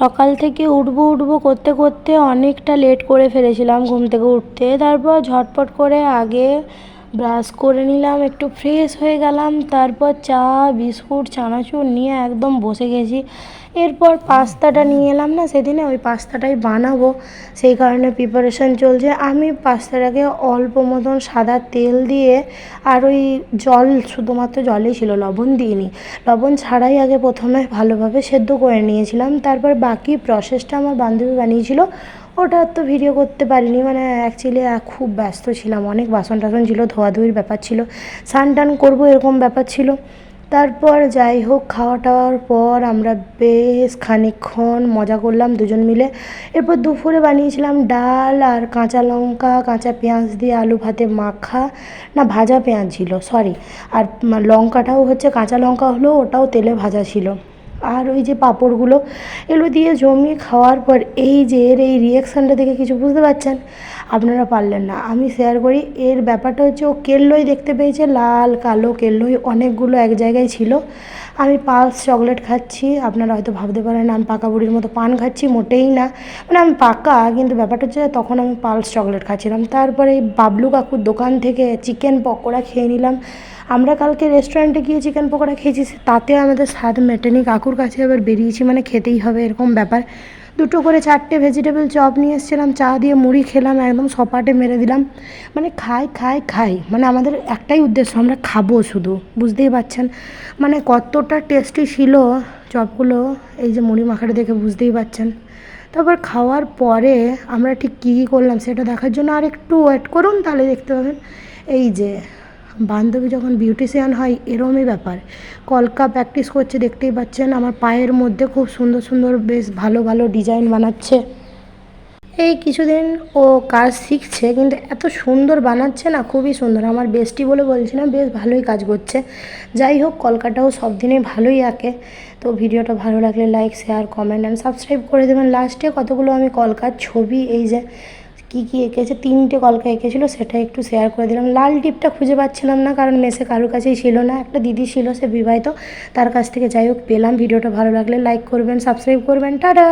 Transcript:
সকাল থেকে উঠবো উঠবো করতে করতে অনেকটা লেট করে ফেলেছিলাম ঘুম থেকে উঠতে। তারপর ঝটপট করে আগে ব্রাশ করে নিলাম, একটু ফ্রেশ হয়ে গেলাম, তারপর চা, বিস্কুট, চানাচুর নিয়ে একদম বসে গেছি। এরপর পাস্তাটা নিয়ে এলাম না, সেদিনে ওই পাস্তাটাই বানাবো। সেই কারণে প্রিপারেশন চলছে। আমি পাস্তাটাকে অল্প মতন সাদা তেল দিয়ে আর ওই জল, শুধুমাত্র জলই ছিল, লবণ দিইনি। লবণ ছাড়াই আগে প্রথমে ভালোভাবে সেদ্ধ করে নিয়েছিলাম। তারপর বাকি প্রসেসটা আমার বান্ধবী বানিয়েছিল। ওটা তো ভিডিও করতে পারিনি। মানে অ্যাকচুয়ালি খুব ব্যস্ত ছিলাম। অনেক বাসন টাসন ছিল, ধোয়াধুয়ির ব্যাপার ছিল। স্নান টান করব এরকম ব্যাপার ছিল। তারপর যাই হোক খাওয়া টাওয়ার পর আমরা বেশ খানিকক্ষণ মজা করলাম দুজন মিলে। এরপর দুপুরে বানিয়েছিলাম ডাল আর কাঁচা লঙ্কা, কাঁচা পেঁয়াজ দিয়ে আলু ভাতে মাখা। না, ভাজা পেঁয়াজ ছিল সরি আর লঙ্কাটাও হচ্ছে, কাঁচা লঙ্কা হলো ওটাও তেলে ভাজা ছিল। আর ওই যে পাঁপড়গুলো, এগুলো দিয়ে জমিয়ে খাওয়ার পর এই যে এর এই রিয়াকশানটা দেখে কিছু বুঝতে পারছেন? আপনারা পারলেন না। আমি শেয়ার করি, এর ব্যাপারটা হচ্ছে ও কেল্লোই দেখতে পেয়েছে, লাল, কালো কেল্লোই অনেকগুলো এক জায়গায় ছিল। আমি পালস চকলেট খাচ্ছি, আপনারা হয়তো ভাবতে পারেন আমি পাকা বুড়ির মতো পান খাচ্ছি, মোটেই না। মানে আমি পাকা, কিন্তু ব্যাপারটা হচ্ছে তখন আমি পালস চকলেট খাচ্ছিলাম। তারপরে এই বাবলু কাকুর দোকান থেকে চিকেন পকোড়া খেয়ে নিলাম। আমরা কালকে রেস্টুরেন্টে গিয়ে চিকেন পকোড়া খেয়েছি তাতে আমাদের স্বাদ মেটেনি। কাকুর কাছে আবার বেরিয়েছি মানে খেতেই হবে, এরকম ব্যাপার। দুটো করে চারটে ভেজিটেবল চপ নিয়ে এসেছিলাম, চা দিয়ে মুড়ি খেলাম, একদম সপাটে মেরে দিলাম। মানে খাই খাই খাই। মানে আমাদের একটাই উদ্দেশ্য, আমরা খাব শুধু, বুঝতেই পারছেন? মানে কতটা টেস্টি ছিল চপগুলো, এই যে মুড়ি মাখাটা দেখে বুঝতেই পারছেন? তারপর খাওয়ার পরে আমরা ঠিক কী কী করলাম, সেটা দেখার জন্য আর একটু ওয়েট করুন, তাহলে দেখতে পাবেন। এই যে বান্ধবী যখন বিউটিশিয়ান হয়, এরমই ব্যাপার। কলকা প্র্যাকটিস করছে, দেখতেই পাচ্ছেন, আমার পায়ের মধ্যে খুব সুন্দর সুন্দর বেশ ভালো ভালো ডিজাইন বানাচ্ছে। এই কিছুদিন ও কাজ শিখছে, কিন্তু এত সুন্দর বানাচ্ছে না, খুবই সুন্দর। আমার বেস্টি বলে বলছি না, বেশ ভালোই কাজ করছে। যাই হোক কলকাটাও সব দিনে ভালোই আঁকে। তো ভিডিওটা ভালো লাগলে like share comment and subscribe করে দেবেন। লাস্টে কতগুলো আমি কলকার ছবি, এই যে কী কী এঁকেছে, তিনটে কলকা এঁকেছিলো, সেটা একটু শেয়ার করে দিলাম। লাল টিপটা খুঁজে পাচ্ছিলাম না, কারণ মেসে কারোর কাছেই ছিল না। একটা দিদি ছিল, সে বিবাহিত। তার কাছ থেকে যাই হোক, পেলাম। ভিডিওটা ভালো লাগলে লাইক করবেন সাবস্ক্রাইব করবেন। টাটা!